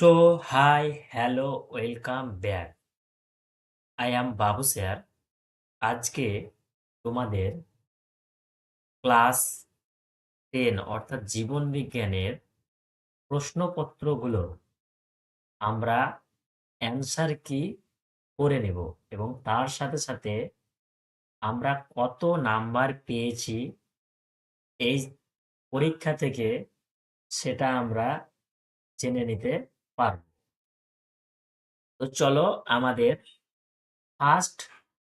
So, hi hello welcome back. I am Babu sir. আজকে তোমাদের class ten অর্থাৎ জীবন বিজ্ঞানের প্রশ্নপত্রগুলো আমরা অ্যান্সার কি করে নেব এবং তার সাথে সাথে আমরা কত নাম্বার পেয়েছি এই পরীক্ষা থেকে সেটা আমরা জেনে নিতে পারব। তো চলো আমাদের ফার্স্ট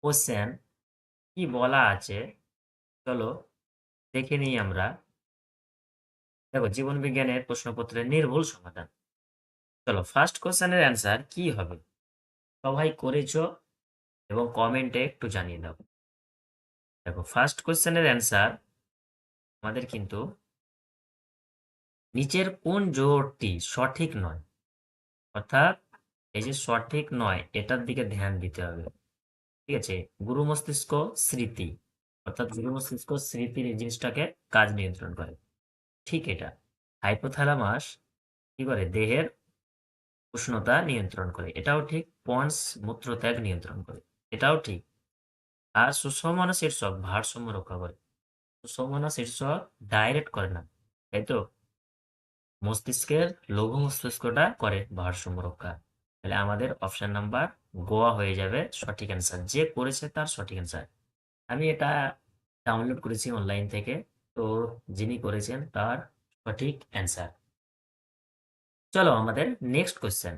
কোশ্চেন কি বলা আছে? চলো দেখে নিই আমরা। দেখো, জীবন বিজ্ঞানের প্রশ্নপত্রের নির্ভুল সমাধান। চলো ফার্স্ট কোশ্চেনের অ্যান্সার কি হবে? সবাই করেছ এবং কমেন্টে একটু জানিয়ে দাও। দেখো ফার্স্ট কোশ্চেনের অ্যান্সার আমাদের কিন্তু নিচের কোন জোরটি সঠিক নয়? অর্থাৎ এই যে সঠিক নয়, এটার দিকে ধ্যান দিতে হবে। ঠিক আছে? গুরু মস্তিষ্ক স্মৃতি, অর্থাৎ গুরু মস্তিষ্ক স্মৃতির এই জিনিসটাকে কাজ নিয়ন্ত্রণ করে। ঠিক এটা। হাইপোথ্যালামাস কি করে? দেহের উষ্ণতা নিয়ন্ত্রণ করে। এটাও ঠিক। পন্স মূত্রত্যাগ নিয়ন্ত্রণ করে। এটাও ঠিক। আর সুষমনা শীর্ষক, ভারসাম্য রক্ষা করে। সুষমনা শীর্ষক ডাইরেক্ট করে না। তাই তো? মস্তিষ্কের লঘু মস্তিষ্কটা করে ভারসাম্য রক্ষা তাহলে আমাদের অপশন নাম্বার গোয়া হয়ে যাবে সঠিক অ্যান্সার যে করেছে তার সঠিক অ্যান্সার আমি এটা ডাউনলোড করেছি অনলাইন থেকে। তো যিনি করেছেন তার সঠিক অ্যান্সার চলো আমাদের নেক্সট কোশ্চেন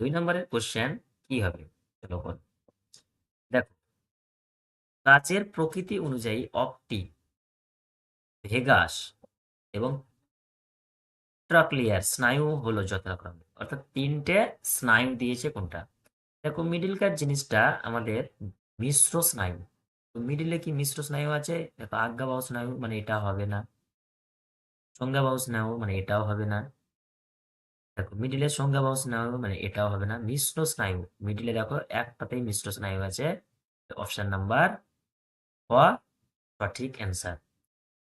দুই নম্বরের কোশ্চেন কি হবে? চলো দেখো কাচের প্রকৃতি অনুযায়ী অপটি ভেগাস এবং ট্রাকলিয়ার স্নায়ু হলো যথাক্রমে। অর্থাৎ তিনটে স্নায়ু দিয়েছে কোনটা? দেখো মিডিলকার জিনিসটা আমাদের মিশ্র স্নায়ু। তো মিডিলে কি মিশ্র স্নায়ু আছে? দেখো, আজ্ঞাবাহু স্নায়ু মানে এটা হবে না। সংজ্ঞাবাহু স্নায়ু মানে এটাও হবে না। দেখো মিডিলে সংজ্ঞাবাহু স্নায়ু মানে এটাও হবে না। মিশ্র স্নায়ু মিডিলে দেখো, একটাতেই মিশ্র স্নায়ু আছে। অপশন নাম্বার ক, সঠিক অ্যান্সার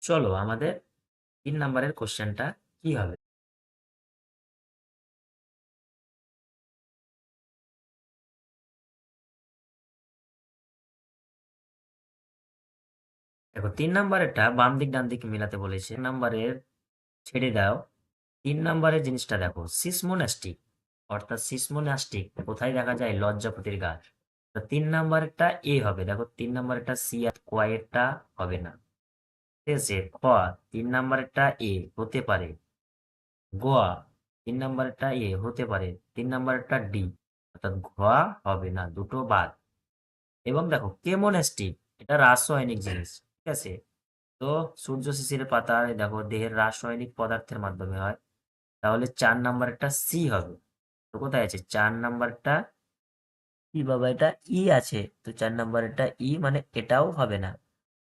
চলো, আমাদের তিন নাম্বারের কোশ্চেনটা কি হবে? দেখো তিন নাম্বারেরটা বাম দিক ডান দিক মিলাতে বলেছে। নাম্বারের ছেড়ে দাও। তিন নাম্বারের জিনিসটা দেখো, সিসমোনাস্টিক। অর্থাৎ সিসমোনাস্টিক, কোথায় দেখা যায়? লজ্জাপতির গাছ। তো তিন নাম্বারেরটা এ হবে। দেখো, তিন নাম্বারেরটা সি আর কোয়েরটা হবে না। ঠিক আছে, খ, তিন নাম্বারেরটা এ হতে পারে। গোয়া তিন নাম্বারেরটা এ হতে পারে। তিন নাম্বারেরটা ডি। অর্থাৎ ঘোয়া হবে না, দুটো বাদ। এবং দেখো, কেমোনাস্টিক, এটা রাসায়নিক জিনিস। ঠিক আছে? তো সূর্য শিশির পাতায় দেখো, দেহের রাসায়নিক পদার্থের মাধ্যমে হয়। তাহলে চার নাম্বারটা সি হবে। তো কোথায় আছে? চার নাম্বারটা ই বাবা, এটা ই আছে। তো চার নাম্বারটা ই মানে এটাও হবে না।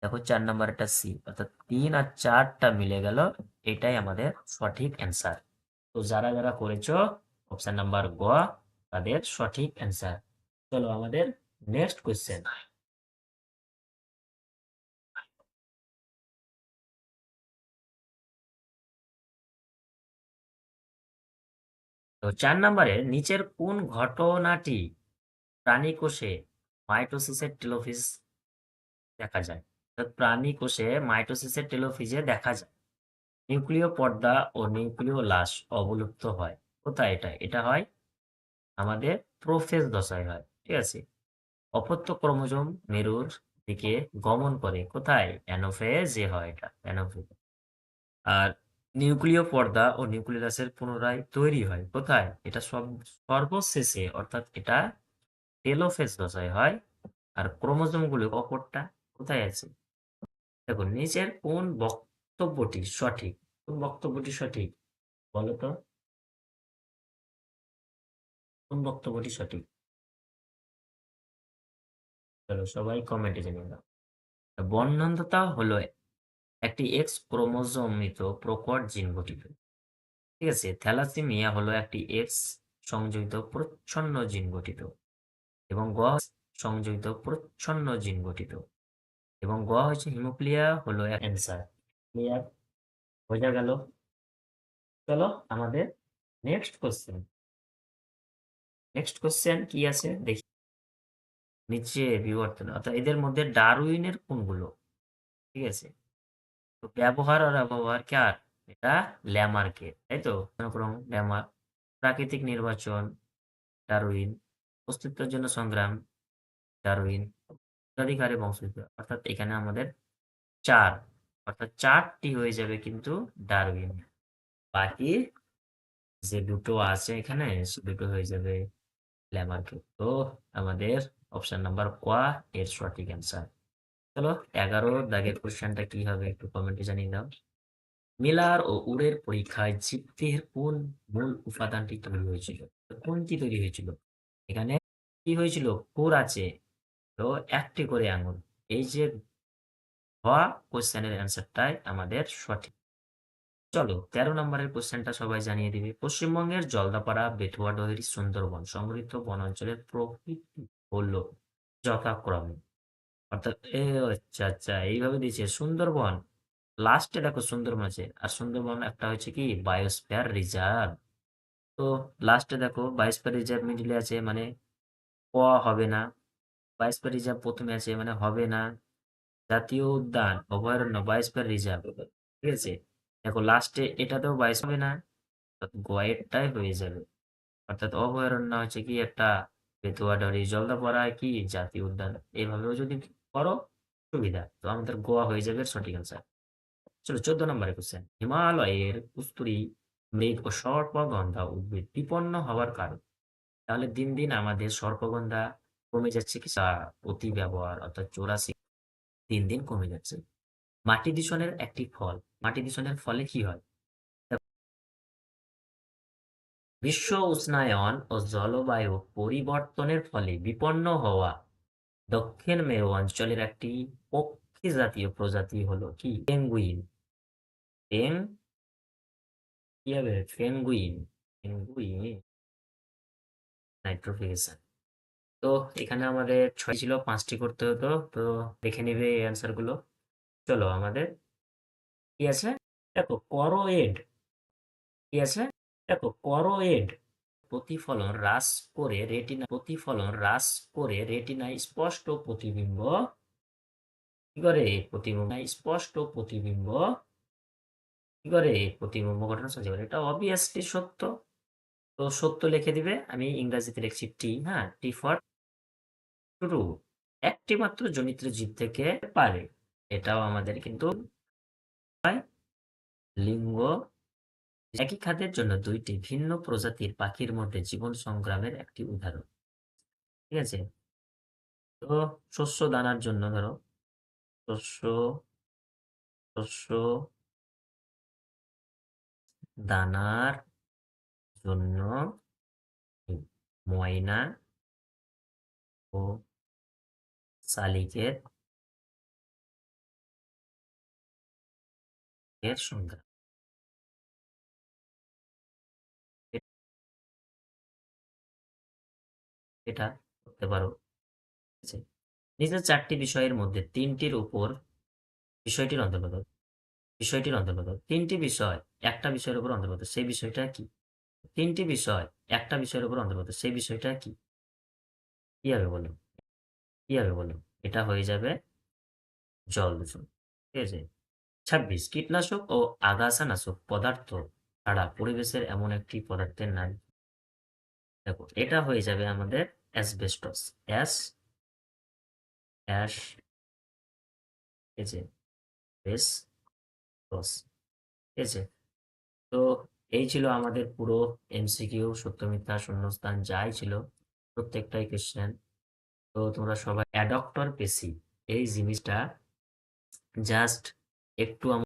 দেখো, চার নাম্বারটা সি অর্থাৎ তিন আর চারটা মিলে গেল, এটাই আমাদের সঠিক অ্যান্সার তো যারা যারা করেছ অপশন নাম্বার গ, তাদের সঠিক অ্যান্সার চলো আমাদের নেক্সট কোয়েশ্চেন তো চার নম্বরের নিচের কোন ঘটনাটি প্রাণী কোষে মাইটোসিসের টেলোফিস দেখা যায়? প্রাণী কোষে মাইটোসিসের টেলোফিজে দেখা যায়, নিউক্লিয় পর্দা ও নিউক্লিয় লাশ অবলুপ্ত হয়। কোথায় এটা? এটা হয় আমাদের প্রোফেজ দশায় হয়, ঠিক আছে? অপত্য ক্রোমোজোম মেরুর দিকে গমন করে। কোথায়? অ্যানোফেজে হয় এটা, অ্যানোফেজ। আর নিউক্লিয় পর্দা ও নিউক্লিয়াসের পুনরায় তৈরি হয়। কোথায়? এটা সব সর্বশেষে, অর্থাৎ এটা টেলোফেজ দশায় হয়। আর ক্রোমোজোমগুলো অপরটা কোথায় আছে? দেখো নিচের কোন বক্তব্যটি সঠিক? কোন বক্তব্যটি সঠিক? বলো তো। কোন বক্তব্যটি সঠিক? চলো সবাই কমেন্টে জানিয়ে দাও বর্ণান্ধতা হলো একটি এক্স ক্রোমোজোমিত প্রকট জিন গঠিত। ঠিক আছে, থ্যালাসেমিয়া হলো একটি এক্স সংযোজিত প্রচ্ছন্ন জিন গঠিত এবং গ সংযোজিত প্রচ্ছন্ন জিন গঠিত এবং গ হচ্ছে হিমোপ্লিয়া হলো অ্যান্সার ক্লিয়ার? বোঝা গেল? চলো আমাদের নেক্সট কোশ্চেন। নেক্সট কোশ্চেন কি আছে? দেখি। নিচে বিবর্তন, অর্থাৎ এদের মধ্যে ডারউইনের কোনগুলো? ঠিক আছে। তো ব্যবহার আর ব্যবহার কার এটা ল্যামার্কের তাই তো? ল্যামার, প্রাকৃতিক নির্বাচন, ডারউইন, অস্তিত্বের জন্য সংগ্রাম, ডারউইন, অধিকারে বংশবিস্তার অর্থাৎ এখানে আমাদের চার, অর্থাৎ চারটি হয়ে যাবে কিন্তু ডারউইন। বাকি যে দুটো আছে এখানে, সে দুটো হয়ে যাবে ল্যামার্কে তো আমাদের অপশন নাম্বার কোয়া এর সঠিক অ্যান্সার চলো এগারো দাগের কোশ্চেনটা কি হবে একটু কমেন্টে জানিয়ে দাও। মিলার ও উড়ের পরীক্ষায় জীবদেহের কোন মূল উপাদানটি তৈরি হয়েছিল? কোনটি তৈরি হয়েছিল? এখানে কি হয়েছিল? কোর আছে। তো একটি করে আঙুল। এই যে হওয়া কোশ্চেনের অ্যান্সারটাই আমাদের সঠিক। চলো তেরো নম্বরের কোশ্চেনটা সবাই জানিয়ে দিবে। পশ্চিমবঙ্গের জলদাপাড়া বেটুয়াডহরি সুন্দরবন সমৃদ্ধ বনাঞ্চলের প্রকৃতি হলো যথাক্রমে অর্থাৎ, এ আচ্ছা আচ্ছা এইভাবে দিয়েছে। সুন্দরবন লাস্টে দেখো সুন্দরবন আছে। আর সুন্দরবন একটা হচ্ছে কি? বায়োস্ফিয়ার রিজার্ভ তো লাস্টে দেখো বায়োস্ফিয়ার রিজার্ভ মিডিলে আছে মানে ক হবে না। বায়োস্ফিয়ার রিজার্ভ প্রথমে আছে মানে হবে না। জাতীয় উদ্যান, অভয়ারণ্য বায়োস্ফিয়ার রিজার্ভ ঠিক আছে? দেখো লাস্টে এটাতেও বাইশ হবে না। গয়েরটাই হয়ে যাবে। অর্থাৎ অভয়ারণ্য হচ্ছে কি? একটা বেতুয়াডারি জলদাপাড়া কি জাতীয় উদ্যান? এইভাবেও যদি করো, সুবিধা। তো আমাদের গোয়া হয়ে যাবে সঠিক অ্যান্সার চলো, চোদ্দ নম্বরে কোশ্চেন হিমালয়ের কুস্তুরি মৃগ ও সর্পগন্ধা উদ্ভিদ বিপন্ন হওয়ার কারণ। তাহলে দিন দিন আমাদের সর্পগন্ধা কমে যাচ্ছে কি? অতি ব্যবহার, অর্থাৎ চৌরাশি দিন দিন কমে যাচ্ছে। মাটি দূষণের একটি ফল। মাটি দূষণের ফলে কি হয়? বিশ্ব উষ্ণায়ন ও জলবায়ু পরিবর্তনের ফলে বিপন্ন হওয়া দক্ষিণ মেরু অঞ্চলের একটি পক্ষী জাতীয় প্রজাতি হলো কি? পেঙ্গুইন। কি হবে? পেঙ্গুইন। নাইট্রোফিকেশন তো এখানে আমাদের ছয় ছিল, পাঁচটি করতে হতো, তো দেখে নেবে এই অ্যান্সারগুলো। চলো আমাদের। কি আছে? দেখো করোয়েড কি আছে? দেখো করোয়েড প্রতিফলন হ্রাস করে রেটিনা প্রতিফলন হ্রাস করে রেটিনায় স্পষ্ট প্রতিবিম্ব করে? প্রতিবিম্ব স্পষ্ট প্রতিবিম্ব করে? প্রতিবিম্ব ঘটনা সহ্য করে এটা অবভিয়াসলি সত্য। তো সত্য লিখে দিবে। আমি ইংরেজিতে লিখছি টি হ্যাঁ? টি ফর ট্রু একটি মাত্র জনিত্র জীব থেকে পারে। এটাও আমাদের কিন্তু লিঙ্গ একই খাদ্যের জন্য দুইটি ভিন্ন প্রজাতির পাখির মধ্যে জীবন সংগ্রামের একটি উদাহরণ। ঠিক আছে? তো শস্য দানার জন্য ধরো, শস্য শস্য দানার জন্য ময়না ও শালিকের সংখ্যা এটা করতে পারো। আছে নিচের চারটি বিষয়ের মধ্যে তিনটির উপর বিষয়টির অন্তর্গত বিষয়টির অন্তর্গত তিনটি বিষয় একটা বিষয়ের উপর অন্তর্গত, সেই বিষয়টা কি? তিনটি বিষয় একটা বিষয়ের উপর অন্তর্গত, সেই বিষয়টা কি? কি হবে বলো কি হবে বলো এটা হয়ে যাবে জল দূষণ, ঠিক আছে? ছাব্বিশ, কীটনাশক ও আগাছানাশক পদার্থ ছাড়া পরিবেশের এমন একটি পদার্থের নাম দেখো, এটা হয়ে যাবে আমাদের অ্যাসবেস্টস অ্যাস অ্যাশ ঠিক আছে বেস টস ঠিক আছে তো এই ছিল আমাদের পুরো এমসিকিউ সত্য মিথ্যা শূন্যস্থান, যাই ছিল, প্রত্যেকটাই কোশ্চেন তো তোমরা সবাই অ্যাডক্টর পেসি এই জিনিসটা জাস্ট একটু